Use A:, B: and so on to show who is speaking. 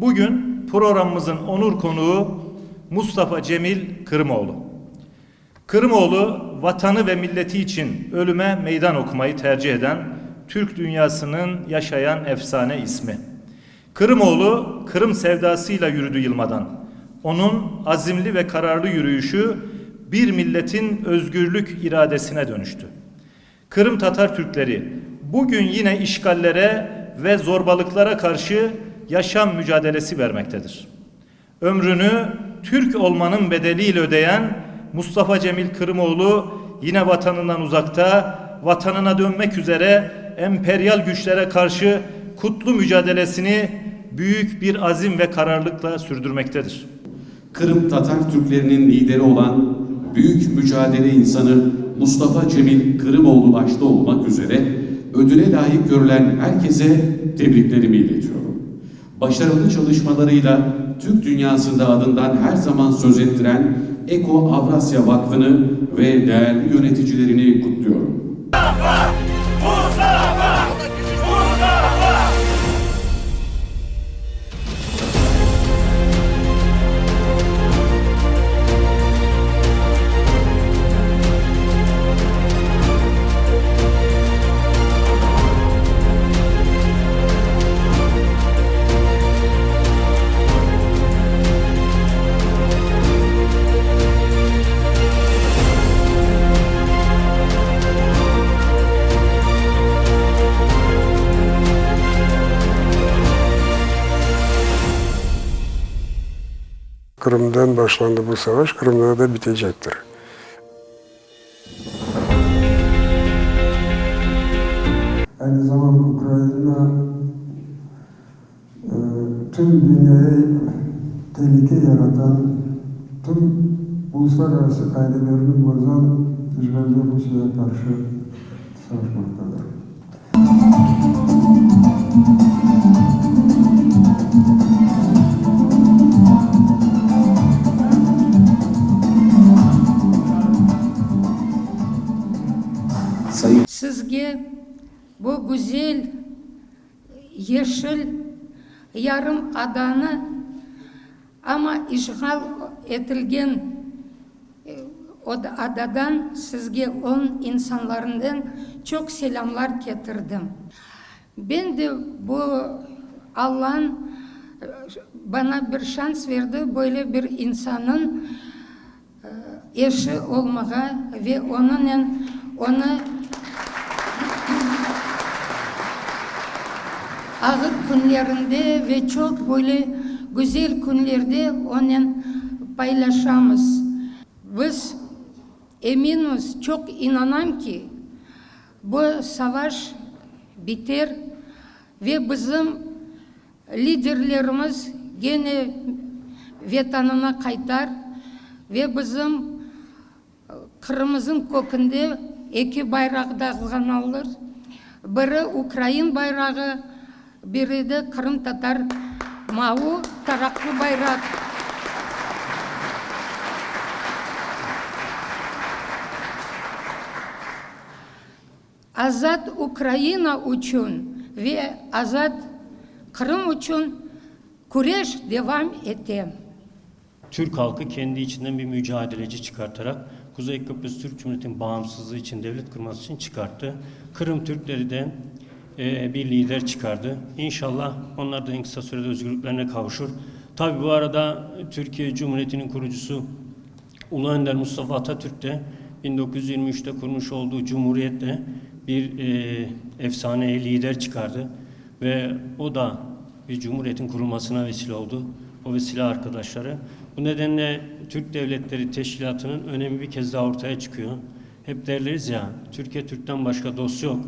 A: Bugün programımızın onur konuğu Mustafa Cemil Kırımoğlu. Kırımoğlu vatanı ve milleti için ölüme meydan okumayı tercih eden Türk dünyasının yaşayan efsane ismi. Kırımoğlu Kırım sevdasıyla yürüdü Yılmadan. Onun azimli ve kararlı yürüyüşü bir milletin özgürlük iradesine dönüştü. Kırım Tatar Türkleri bugün yine işgallere ve zorbalıklara karşı yaşam mücadelesi vermektedir. Ömrünü Türk olmanın bedeliyle ödeyen Mustafa Cemil Kırımoğlu yine vatanından uzakta, vatanına dönmek üzere emperyal güçlere karşı kutlu mücadelesini büyük bir azim ve kararlılıkla sürdürmektedir.
B: Kırım Tatar Türklerinin lideri olan büyük mücadele insanı Mustafa Cemil Kırımoğlu başta olmak üzere ödüle layık görülen herkese tebriklerimi iletiyorum. Başarılı çalışmalarıyla Türk dünyasında adından her zaman söz ettiren Eko Avrasya Vakfı'nı ve değerli yöneticilerini kutluyorum.
C: Kırım'dan başlandı bu savaş, Kırım'da da bitecektir. Aynı zamanda Ukrayna e, tüm dünyaya tehlike yaratan, tüm uluslararası kaidelerini bozan İsrail'de Rusya'ya karşı savaşmaktadır.
D: Sizге bu güzel yeşil yarım adanı ama işgal edilgen e, o da- adadan sizge on insanlarından çok selamlar getirdim. Ben de bu Allah'ın e, bana bir şans verdi böyle bir insanın e, eşi olmaya ve onunla onu günlerinde ve çok böyle güzel günlerde onun paylaşamız. Biz eminiz, çok inanan ki bu savaş biter ve bizim liderlerimiz gene vatanına kaytar ve bizim Kırmızı kökünde iki bayrak dağılır. Biri Ukrayna bayrağı, de Kırım Tatar mavi taraklı bayrak. Azad Ukrayna için ve Azad Kırım için kureş devam etti.
E: Türk halkı kendi içinden bir mücadeleci çıkartarak Kuzey Kıbrıs Türk Cumhuriyeti'nin bağımsızlığı için, devlet kurması için çıkarttı. Kırım Türkleri de e, bir lider çıkardı. İnşallah onlar da en kısa sürede özgürlüklerine kavuşur. Tabi bu arada Türkiye Cumhuriyeti'nin kurucusu Ulu Önder Mustafa Atatürk de 1923'te kurmuş olduğu Cumhuriyet'te bir e, efsane lider çıkardı. Ve o da bir cumhuriyetin kurulmasına vesile oldu. O vesile arkadaşları. Bu nedenle Türk Devletleri Teşkilatı'nın önemi bir kez daha ortaya çıkıyor. Hep derleriz ya, Türkiye Türk'ten başka dost yok.